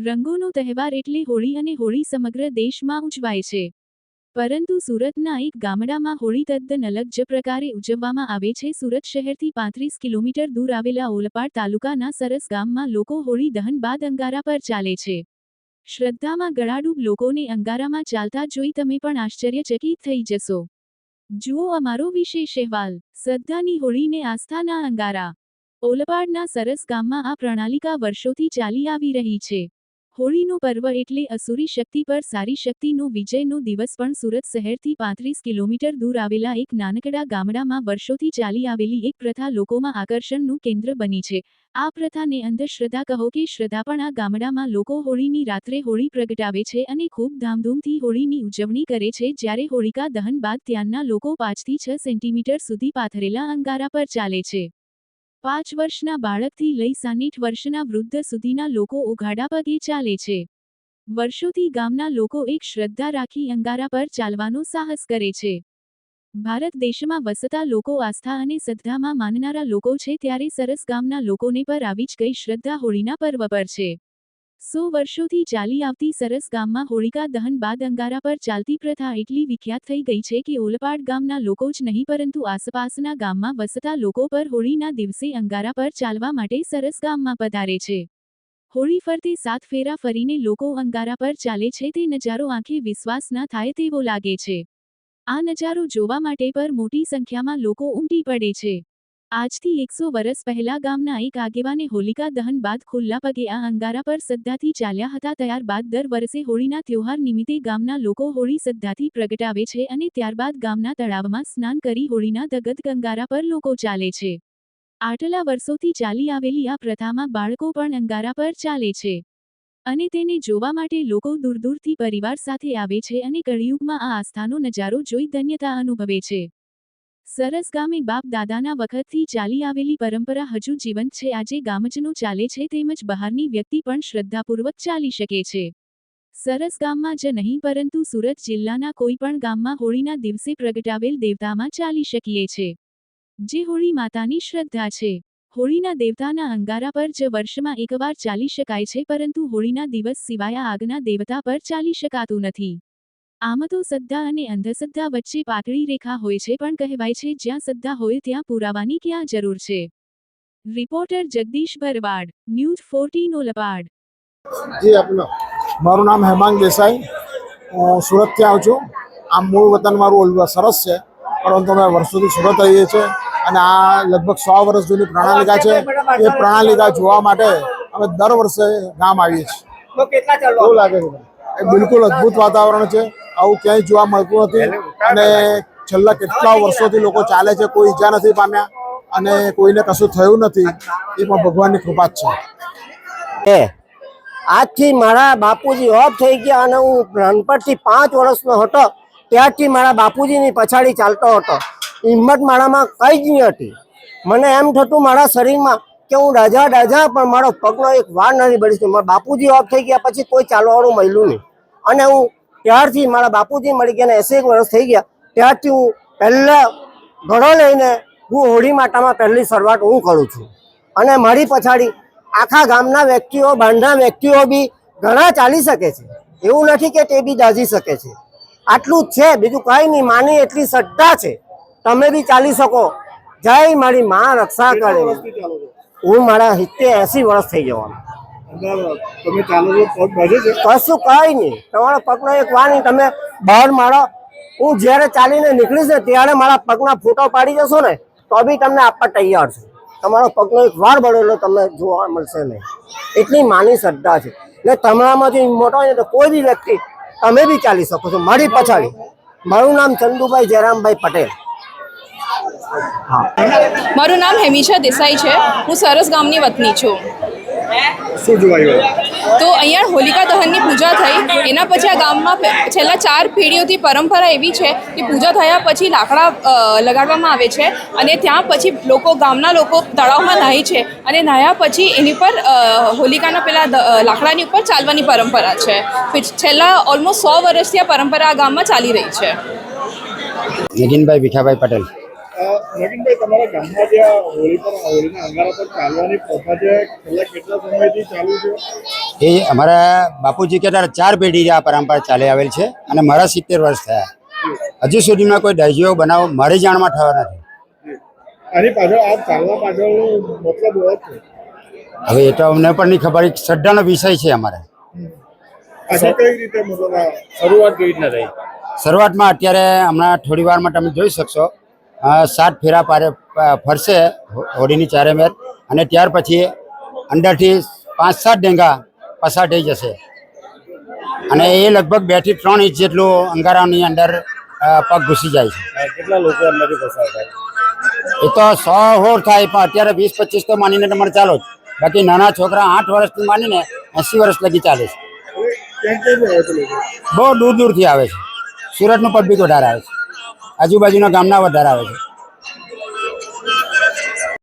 રંગોનો તહેવાર એટલે હોળી અને હોળી સમગ્ર દેશમાં ઉજવાય છે. પરંતુ સુરતના એક ગામડામાં હોળી તદ્દન અલગ જ પ્રકારે ઉજવવામાં આવે છે. સુરત શહેરથી પાંત્રીસ કિલોમીટર દૂર આવેલા ઓલપાડ તાલુકાના સરસ ગામમાં લોકો હોળી દહન બાદ અંગારા પર ચાલે છે. શ્રદ્ધામાં ગળાડૂબ લોકોને અંગારામાં ચાલતા જોઈ તમે પણ આશ્ચર્યચકિત થઈ જશો. જુઓ અમારો વિશેષ અહેવાલ, શ્રદ્ધાની હોળીને આસ્થાના અંગારા. ઓલપાડના સરસ ગામમાં આ પ્રણાલિકા વર્ષોથી ચાલી આવી રહી છે. હોળીનો પર્વ એટલે અસુરી શક્તિ પર સારી શક્તિનો વિજયનો દિવસ પણ સુરત શહેરથી પાંત્રીસ કિલોમીટર દૂર આવેલા એક નાનકડા ગામડામાં વર્ષોથી ચાલી આવેલી એક પ્રથા લોકોમાં આકર્ષણનું કેન્દ્ર બની છે. આ પ્રથાને અંધશ્રદ્ધા કહો કે શ્રદ્ધા પણ આ ગામડામાં લોકો હોળીની રાત્રે હોળી પ્રગટાવે છે અને ખૂબ ધામધૂમથી હોળીની ઉજવણી કરે છે જ્યારે હોળિકા દહન બાદ ત્યાંના લોકો પાંચથી છ સેન્ટીમીટર સુધી પાથરેલા અંગારા પર ચાલે છે. પાંચ વર્ષના બાળકથી લઈ સાઠ વર્ષના વૃદ્ધ સુધીના લોકો ઉઘાડા પગે ચાલે છે. વર્ષોથી ગામના લોકો એક શ્રદ્ધા રાખી અંગારા પર ચાલવાનો સાહસ કરે છે. ભારત દેશમાં વસતા લોકો આસ્થા અને શ્રદ્ધામાં માનનારા લોકો છે ત્યારે સરસ ગામના લોકોને પર આવી જ કઈ શ્રદ્ધા હોળીના પર્વ પર છે. સો વર્ષોથી ચાલી આવતી સરસ ગામમાં હોળિકા દહન બાદ અંગારા પર ચાલતી પ્રથા એટલી વિખ્યાત થઈ ગઈ છે કે ઓલપાડ ગામના લોકો જ નહીં, પરંતુ આસપાસના ગામમાં વસતા લોકો પર હોળીના દિવસે અંગારા પર ચાલવા માટે સરસ ગામમાં પધારે છે. હોળી ફરતે સાત ફેરા ફરીને લોકો અંગારા પર ચાલે છે, તે નજારો આંખે વિશ્વાસ ના થાય તેવો લાગે છે. આ નજારો જોવા માટે પર મોટી સંખ્યામાં લોકો ઉમટી પડે છે. આજથી એકસો વર્ષ પહેલા ગામના એક આગેવાને હોલિકા દહન બાદ ખુલ્લા પગે આ અંગારા પર શ્રદ્ધાથી ચાલ્યા હતા. ત્યારબાદ દર વર્ષે હોળીના ત્યોહાર નિમિત્તે ગામના લોકો હોળી શ્રદ્ધાથી પ્રગટાવે છે અને ત્યારબાદ ગામના તળાવમાં સ્નાન કરી હોળીના દગત અંગારા પર લોકો ચાલે છે. આટલા વર્ષોથી ચાલી આવેલી આ પ્રથામાં બાળકો પણ અંગારા પર ચાલે છે. અને તેને જોવા માટે લોકો દૂર દૂરથી પરિવાર સાથે આવે છે અને કળિયુગમાં આ આસ્થાનો નજારો જોઈ ધન્યતા અનુભવે છે. સરસ ગામે બાપ દાદાના વખતથી ચાલી આવેલી પરંપરા હજુ જીવંત છે. આજે ગામજનો ચાલે છે તેમજ બહારની વ્યક્તિ પણ શ્રદ્ધાપૂર્વક ચાલી શકે છે. સરસ ગામમાં જ નહીં, પરંતુ સુરત જિલ્લાના કોઈપણ ગામમાં હોળીના દિવસે પ્રગટાવેલ દેવતામાં ચાલી શકીએ છે. જે હોળી માતાની શ્રદ્ધા છે. હોળીના દેવતાના અંગારા પર જ વર્ષમાં એકવાર ચાલી શકાય છે, પરંતુ હોળીના દિવસ સિવાય આગના દેવતા પર ચાલી શકાતું નથી. આમ તો શ્રદ્ધા અને અંધશ્રદ્ધા વચ્ચે પાતળી રેખા હોય છે પણ કહેવાય છે જ્યાં શ્રદ્ધા હોય ત્યાં પુરાવાની ક્યાં જરૂર છે? Reporter Jagdish Bharwad news fourteen Olpad. જી આપનો. મારું નામ હેમાંગ દેસાઈ. હું સુરતથી આવું છું. આમ મૂળ વતન મારું ઓલવા સરસ છે. પરંતુ અમે વર્ષોથી સુરત રહીએ છીએ અને આ લગભગ સો વર્ષ જૂની પ્રણાલિકા છે. એ પ્રણાલિકા જોવા માટે અમે દર વર્ષે ગામ આવીએ છીએ. કેટલા એવું લાગે છે. એ બિલકુલ અદ્ભુત વાતાવરણ છે. આવું ક્યાંય જોવા મળતું નથી. અને છેલ્લા કેટલા વર્ષોથી લોકો ચાલે છે કોઈ ઈજા નથી પામ્યા અને કોઈને કશું થયું નથી એ પણ ભગવાનની કૃપા જ છે. એ આજથી મારા બાપુજી ઓફ થઈ ગયા અને હું નાનપણથી પાંચ વર્ષનો હતો ત્યારથી મારા બાપુજીની પછાડી ચાલતો હતો. હિંમત મારામાં કંઈ જ નહીં હતી. મને એમ થતું મારા શરીરમાં કે હું રાજા રાજા પણ મારો પગનો એક વાર નથી બળી મારા બાપુજી ઓફ થઈ ગયા પછી કોઈ ચાલવાનું મળ્યું નહીં. અને હું ત્યારથી મારા બાપુજી મળી ગયા ને એક વર્ષ થઈ ગયા. ત્યારથી હું પહેલા ઘડો લઈને હું હોળી માતામાં પહેલી શરૂઆત હું કરું છું. અને મારી પછાડી આખા ગામના વ્યક્તિઓ બહારના વ્યક્તિઓ બી ઘણા ચાલી શકે છે. એવું નથી કે તે બી દાઝી શકે છે. આટલું જ છે બીજું કઈ નહીં માની એટલી શ્રદ્ધા છે. તમે બી ચાલી શકો. જય મારી માં રક્ષા કરે. હું મારા સિત્તેર એસી વર્ષ થઈ જવાનું. તમે ચાલો છો પગ ભજે છે? કશું કઈ નહીં. તમારો પગનો એક વાર તમે બહાર મારો. હું જ્યારે ચાલીને નીકળીશ ને ત્યારે મારા પગના ફોટો પાડી જશો ને તો બી તમને આપવા તૈયાર છું. તમારો પગનો એક વાર બળેલો તમને જોવા મળશે નહીં. એટલી માની શ્રદ્ધા છે. ને તમારામાંથી મોટો હોય ને તો કોઈ બી વ્યક્તિ તમે બી ચાલી શકો છો. મારી પછાડી. મારું નામ ચંદુભાઈ જયરામભાઈ પટેલ. મારું નામ હેમિશા દેસાઈ છે. હું સરસ ગામની વતની છું. શું જોવાયું? તો અહીંયા હોલિકા દહનની પૂજા થઈ. એના પછી આ ગામમાં છેલ્લા ચાર પેઢીઓથી પરંપરા એવી છે કે પૂજા થયા પછી લાકડા લગાડવામાં આવે છે અને ત્યાં પછી લોકો ગામના લોકો તળાવમાં નાહી છે અને નાહ્યા પછી એની પર હોલિકાના પેલા લાકડાની ઉપર ચાલવાની પરંપરા છે. પછી છેલ્લા ઓલમોસ્ટ સો વર્ષથી આ પરંપરા આ ગામમાં ચાલી રહી છે. નીતિનભાઈ વિઠાભાઈ પટેલ. નવીનભાઈ તમારા ગામમાં જે આ હોળી પર હોળીના અંગારા પર ચાલવાની પ્રથા છે છેલ્લા કેટલા સમયથી ચાલુ છે? એ અમારા બાપુજી કહેતા ચાર પેઢી આ પરંપરા ચાલી આવેલ છે અને મારા સિત્તેર વર્ષ થયા. હજુ સુધીમાં કોઈ ડાયજીઓ બનાવ મારી જાણમાં થયો નથી. આની પાછળ આ ચાલવા પાછળ મતલબ હોય છે? હવે એ તો અમને પણ નહીં ખબર એક શ્રદ્ધાનો વિષય છે અમારે. શરૂઆત કેવી રીતના થઈ? શરૂઆતમાં અત્યારે હમણાં થોડી વારમાં તમે જોઈ શકશો સાત ફેરા પારે ફરશે હોડીની ચારે મેર. અને ત્યાર પછી અંદરથી પાંચ સાત ડેંગા પસાર થઈ જશે. અને એ લગભગ બેથી ત્રણ ઇંચ જેટલું અંગારાની અંદર પગ ઘૂસી જાય છે. કેટલા લોકો અંદરથી પસાર થાય? એ તો સો હોર થાય પણ અત્યારે વીસ પચીસ તો માનીને તમારે ચાલો જ. બાકી નાના છોકરા આઠ વર્ષથી માનીને એંસી વર્ષ લગી ચાલે છે. બહુ દૂર દૂરથી આવે છે. સુરતનું પબ્લિક વધારે આવે છે. આજુબાજુના ગામના વધારે આવે છે.